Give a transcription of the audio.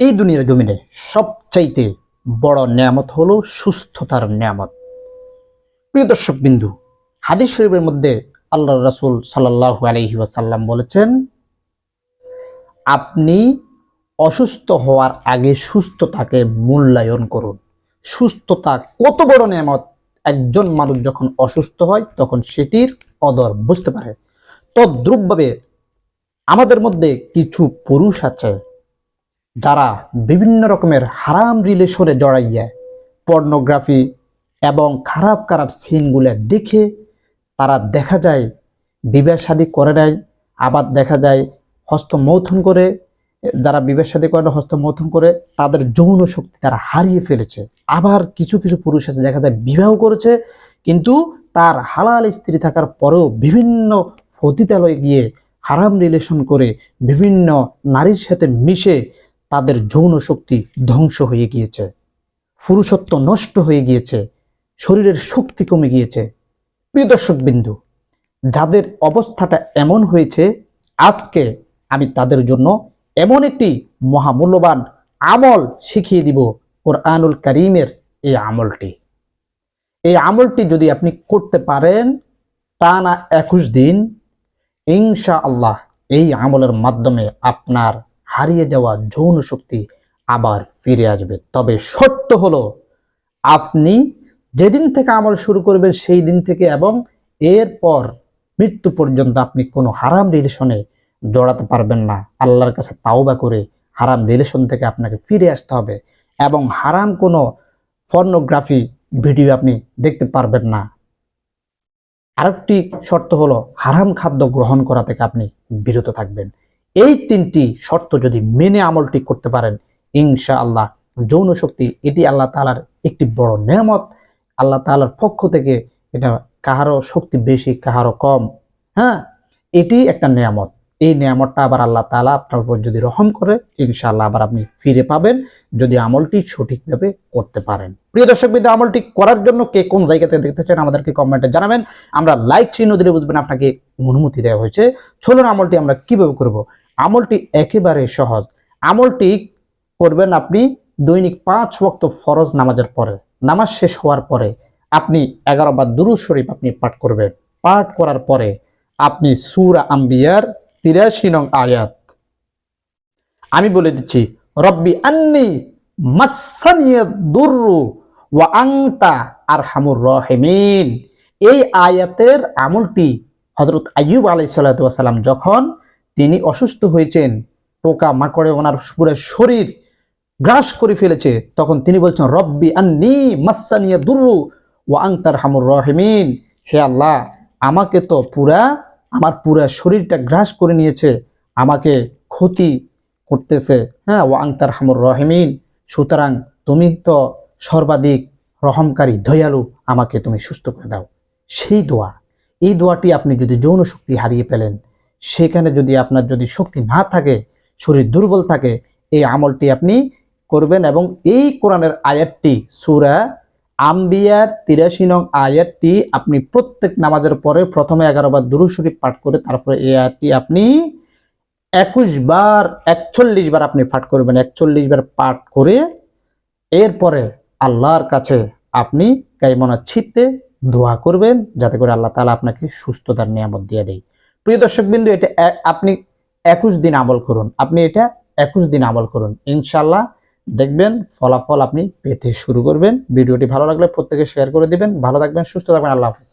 এই দুনিয়ার জমিনে সবচাইতে বড় নিয়ামত হলো সুস্থতার নিয়ামত। প্রিয় দর্শক বিন্দু, হাদিস শরীফের মধ্যে আল্লাহ রাসূল সাল্লাল্লাহু আলাইহি ওয়াসাল্লাম বলেছেন, আপনি অসুস্থ হওয়ার আগে সুস্থতাকে মূল্যায়ন করুন। সুস্থতা কত বড় নিয়ামত। একজন মানুষ যখন অসুস্থ হয়, তখন সেটির কদর বুঝতে পারে। তদ্রুপভাবে আমাদের মধ্যে কিছু পুরুষ আছে যারা বিভিন্ন রকমের হারাম রিলেশনে জড়াইয়া পর্নোগ্রাফি এবং খারাপ খারাপ সিনগুলো দেখে তারা দেখা যায়, বিবাহ শাদী করে নেয় আবার দেখা যায় হস্তমৈথুন করে, যারা বিবাহ শাদী করে হস্তমৈথুন করে, তাদের যৌন শক্তি তারা হারিয়ে ফেলেছে। আবার কিছু কিছু পুরুষ আছে, দেখা যায় বিবাহ করেছে, কিন্তু তার হালাল স্ত্রী থাকার পরেও বিভিন্ন ফতিতালয়ে গিয়ে হারাম রিলেশন করে বিভিন্ন নারীর সাথে মিশে তাদের যৌন শক্তি ধ্বংস হয়ে গিয়েছে। পুরুষত্ব নষ্ট হয়ে গিয়েছে। শরীরের শক্তি কমে গিয়েছে। প্রিয় দর্শক বিন্দু যাদের অবস্থাটা এমন হয়েছে, আজকে আমি তাদের জন্য এমন একটি মহামূল্যবান আমল শিখিয়ে দিব কোরআনুল করিমের এই আমলটি। এই আমলটি যদি আপনি করতে পারেন টানা একুশ দিন ইনশা আল্লাহ এই আমলের মাধ্যমে আপনার হারিয়ে যাওয়া যৌন শক্তি আবার ফিরে আসবে। তবে শর্ত হলো, আপনি যেদিন থেকে আমল শুরু করবেন সেই দিন থেকে এবং এরপর মৃত্যু পর্যন্ত আপনি কোনো হারাম রিলেশনে জড়াতে পারবেন না। আল্লাহর কাছে তাওবা করে হারাম রিলেশন থেকে আপনাকে ফিরে আসতে হবে এবং হারাম কোনো ফর্নোগ্রাফি ভিডিও আপনি দেখতে পারবেন না। আরেকটি শর্ত হলো, হারাম খাদ্য গ্রহণ করা থেকে আপনি বিরত থাকবেন। এই তিনটি শর্ত যদি মেনে আমলটি করতে পারেন ইনশা আল্লাহ যৌন শক্তি, এটি আল্লাহ তালার একটি বড় নেয়ামত। আল্লাহ তালার পক্ষ থেকে এটা কাহারও শক্তি বেশি, কাহারও কম। হ্যাঁ এটি একটা নিয়ামত। এই নিয়ামতটা আবার আল্লাহ তালা আপনার উপর যদি রহম করে, ইনশাআল্লাহ আবার আপনি ফিরে পাবেন যদি আমলটি সঠিকভাবে করতে পারেন। প্রিয় দর্শক বিন্দু, আমলটি করার জন্য কে কোন জায়গা থেকে দেখতে চান আমাদেরকে কমেন্টে জানাবেন। আমরা লাইক চিহ্ন দিলে বুঝবেন আপনাকে অনুমতি দেওয়া হয়েছে। চলুন আমলটি আমরা কীভাবে করব? আমলটি একেবারে সহজ। আমলটি করবেন আপনি দৈনিক পাঁচ ওয়াক্ত ফরজ নামাজের পরে। নামাজ শেষ হওয়ার পরে আপনি এগারো বার দুরুদ শরীফ আপনি পাঠ করবেন। পাঠ করার পরে আপনি সুরা আম্বিয়ার তিরাশি নং আয়াত। আমি বলে দিচ্ছি, রব্বি আন্নি দুরু আংতা আর হামুর রহেমিন। এই আয়াতের আমলটি হজরত আইয়ুব আলাই সাল্লাম যখন তিনি অসুস্থ হয়েছেন, পোকা মাকড়ে ওনার পুরো শরীর গ্রাস করে ফেলেছে। তখন তিনি বলছেন, রব্বি আন্নি মাসানিয়া দুরু ও আংতার হামুর রহেমিন। হে আল্লাহ, আমাকে তো পুরা, আমার পুরা শরীরটা গ্রাস করে নিয়েছে, আমাকে ক্ষতি করতেছে। হ্যাঁ ও আংতার হামুর রহেমিন। সুতরাং তুমি তো সর্বাধিক রহমকারী, দয়ালু, আমাকে তুমি সুস্থ করে দাও। সেই দোয়া, এই দোয়াটি আপনি যদি যৌন শক্তি হারিয়ে ফেলেন সেখানে যদি আপনার যদি শক্তি না থাকে, শরীর দুর্বল থাকে, এই আমলটি আপনি করবেন এবং এই কোরআনের আয়াতটি, সুরা আম্বিয়ার তিরাশি নং আয়াতটি আপনি প্রত্যেক নামাজের পরে প্রথমে এগারো বার দুরু শরীফ পাঠ করে তারপরে এই আয়াতটি আপনি একুশ বার, একচল্লিশ বার আপনি পাঠ করবেন, একচল্লিশ বার পাঠ করে এরপরে আল্লাহর কাছে আপনি গাইমনা ছিটতে দোয়া করবেন, যাতে করে আল্লাহ তালা আপনাকে সুস্থতার নিয়ামত দিয়ে দেয়। প্রিয় দর্শক বিন্দু এটা আপনি একুশ দিন আমল করুন। আপনি এটা একুশ দিন আমল করুন। ইনশাল্লাহ দেখবেন ফলাফল আপনি পেতে শুরু করবেন। ভিডিওটি ভালো লাগলে প্রত্যেকে শেয়ার করে দিবেন। ভালো থাকবেন, সুস্থ থাকবেন। আল্লাহ হাফিজ।